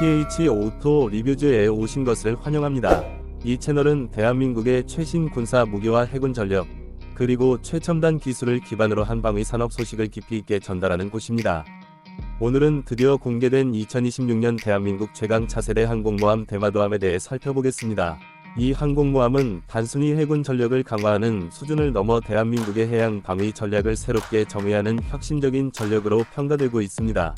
TH 오토 리뷰즈에 오신 것을 환영합니다. 이 채널은 대한민국의 최신 군사 무기와 해군 전력, 그리고 최첨단 기술을 기반으로 한 방위 산업 소식을 깊이 있게 전달하는 곳입니다. 오늘은 드디어 공개된 2026년 대한민국 최강 차세대 항공모함 대마도함에 대해 살펴보겠습니다. 이 항공모함은 단순히 해군 전력을 강화하는 수준을 넘어 대한민국의 해양 방위 전략을 새롭게 정의하는 혁신적인 전력으로 평가되고 있습니다.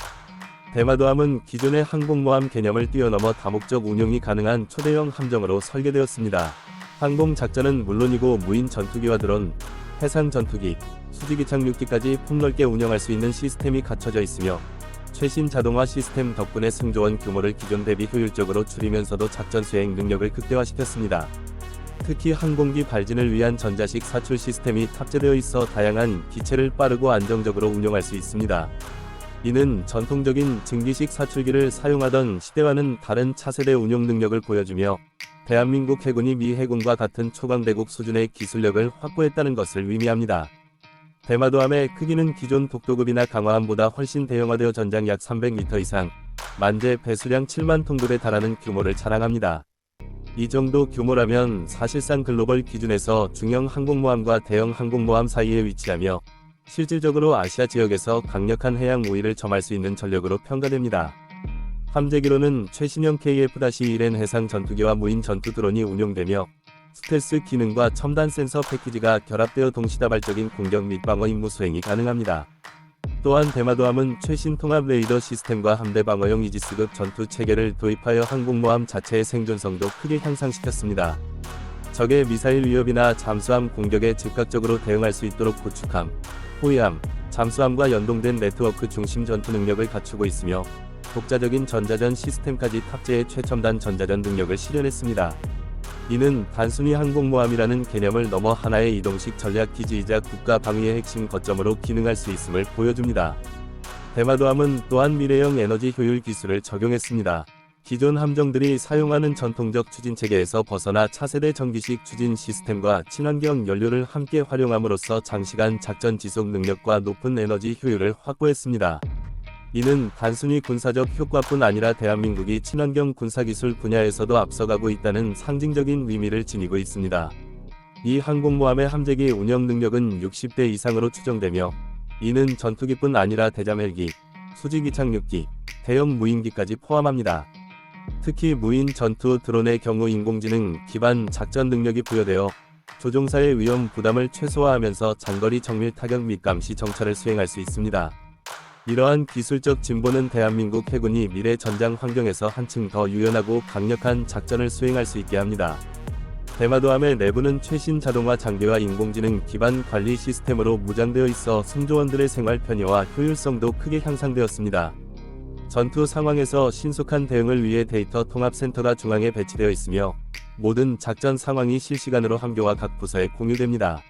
대마도함은 기존의 항공모함 개념을 뛰어넘어 다목적 운용이 가능한 초대형 함정으로 설계되었습니다. 항공 작전은 물론이고 무인 전투기와 드론, 해상 전투기, 수직이 착륙기까지 폭넓게 운영할 수 있는 시스템이 갖춰져 있으며 최신 자동화 시스템 덕분에 승조원 규모를 기존 대비 효율적으로 줄이면서도 작전 수행 능력을 극대화시켰습니다. 특히 항공기 발진을 위한 전자식 사출 시스템이 탑재되어 있어 다양한 기체를 빠르고 안정적으로 운용할 수 있습니다. 이는 전통적인 증기식 사출기를 사용하던 시대와는 다른 차세대 운용 능력을 보여주며 대한민국 해군이 미 해군과 같은 초강대국 수준의 기술력을 확보했다는 것을 의미합니다. 대마도함의 크기는 기존 독도급이나 강화함보다 훨씬 대형화되어 전장 약 300m 이상, 만재 배수량 7만 톤급에 달하는 규모를 자랑합니다. 이 정도 규모라면 사실상 글로벌 기준에서 중형 항공모함과 대형 항공모함 사이에 위치하며 실질적으로 아시아 지역에서 강력한 해양 우위를 점할 수 있는 전력으로 평가됩니다. 함재기로는 최신형 KF-1N 해상 전투기와 무인 전투 드론이 운용되며 스텔스 기능과 첨단 센서 패키지가 결합되어 동시다발적인 공격 및 방어 임무 수행이 가능합니다. 또한 대마도함은 최신 통합 레이더 시스템과 함대 방어용 이지스급 전투 체계를 도입하여 항공모함 자체의 생존성도 크게 향상시켰습니다. 적의 미사일 위협이나 잠수함 공격에 즉각적으로 대응할 수 있도록 구축함, 호위함, 잠수함과 연동된 네트워크 중심 전투 능력을 갖추고 있으며 독자적인 전자전 시스템까지 탑재해 최첨단 전자전 능력을 실현했습니다. 이는 단순히 항공모함이라는 개념을 넘어 하나의 이동식 전략 기지이자 국가 방위의 핵심 거점으로 기능할 수 있음을 보여줍니다. 대마도함은 또한 미래형 에너지 효율 기술을 적용했습니다. 기존 함정들이 사용하는 전통적 추진 체계에서 벗어나 차세대 전기식 추진 시스템과 친환경 연료를 함께 활용함으로써 장시간 작전 지속 능력과 높은 에너지 효율을 확보했습니다. 이는 단순히 군사적 효과뿐 아니라 대한민국이 친환경 군사기술 분야에서도 앞서가고 있다는 상징적인 의미를 지니고 있습니다. 이 항공모함의 함재기 운영 능력은 60대 이상으로 추정되며 이는 전투기뿐 아니라 대잠헬기, 수직이 착륙기, 대형 무인기까지 포함합니다. 특히 무인 전투 드론의 경우 인공지능 기반 작전 능력이 부여되어 조종사의 위험 부담을 최소화하면서 장거리 정밀 타격 및 감시 정찰을 수행할 수 있습니다. 이러한 기술적 진보는 대한민국 해군이 미래 전장 환경에서 한층 더 유연하고 강력한 작전을 수행할 수 있게 합니다. 대마도함의 내부는 최신 자동화 장비와 인공지능 기반 관리 시스템으로 무장되어 있어 승조원들의 생활 편의와 효율성도 크게 향상되었습니다. 전투 상황에서 신속한 대응을 위해 데이터 통합센터가 중앙에 배치되어 있으며 모든 작전 상황이 실시간으로 함교와 각 부서에 공유됩니다.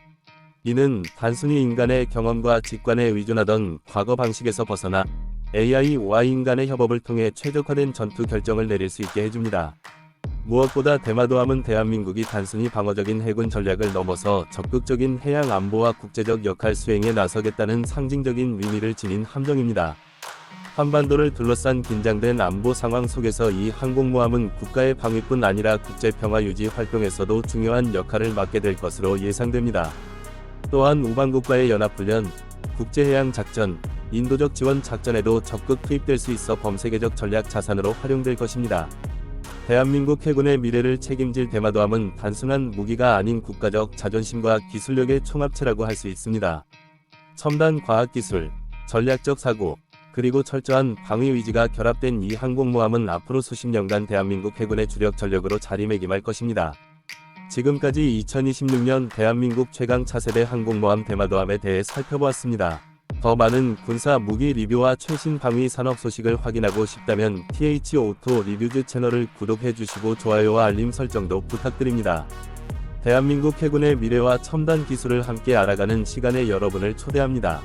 이는 단순히 인간의 경험과 직관에 의존하던 과거 방식에서 벗어나 AI와 인간의 협업을 통해 최적화된 전투 결정을 내릴 수 있게 해줍니다. 무엇보다 대마도함은 대한민국이 단순히 방어적인 해군 전략을 넘어서 적극적인 해양 안보와 국제적 역할 수행에 나서겠다는 상징적인 의미를 지닌 함정입니다. 한반도를 둘러싼 긴장된 안보 상황 속에서 이 항공모함은 국가의 방위뿐 아니라 국제 평화 유지 활동에서도 중요한 역할을 맡게 될 것으로 예상됩니다. 또한 우방국과의 연합훈련, 국제해양작전, 인도적 지원 작전에도 적극 투입될 수 있어 범세계적 전략 자산으로 활용될 것입니다. 대한민국 해군의 미래를 책임질 대마도함은 단순한 무기가 아닌 국가적 자존심과 기술력의 총합체라고 할 수 있습니다. 첨단 과학기술, 전략적 사고, 그리고 철저한 방위 의지가 결합된 이 항공모함은 앞으로 수십 년간 대한민국 해군의 주력 전력으로 자리매김할 것입니다. 지금까지 2026년 대한민국 최강 차세대 항공모함 대마도함에 대해 살펴보았습니다. 더 많은 군사 무기 리뷰와 최신 방위 산업 소식을 확인하고 싶다면 TH 오토 리뷰즈 채널을 구독해 주시고 좋아요와 알림 설정도 부탁드립니다. 대한민국 해군의 미래와 첨단 기술을 함께 알아가는 시간에 여러분을 초대합니다.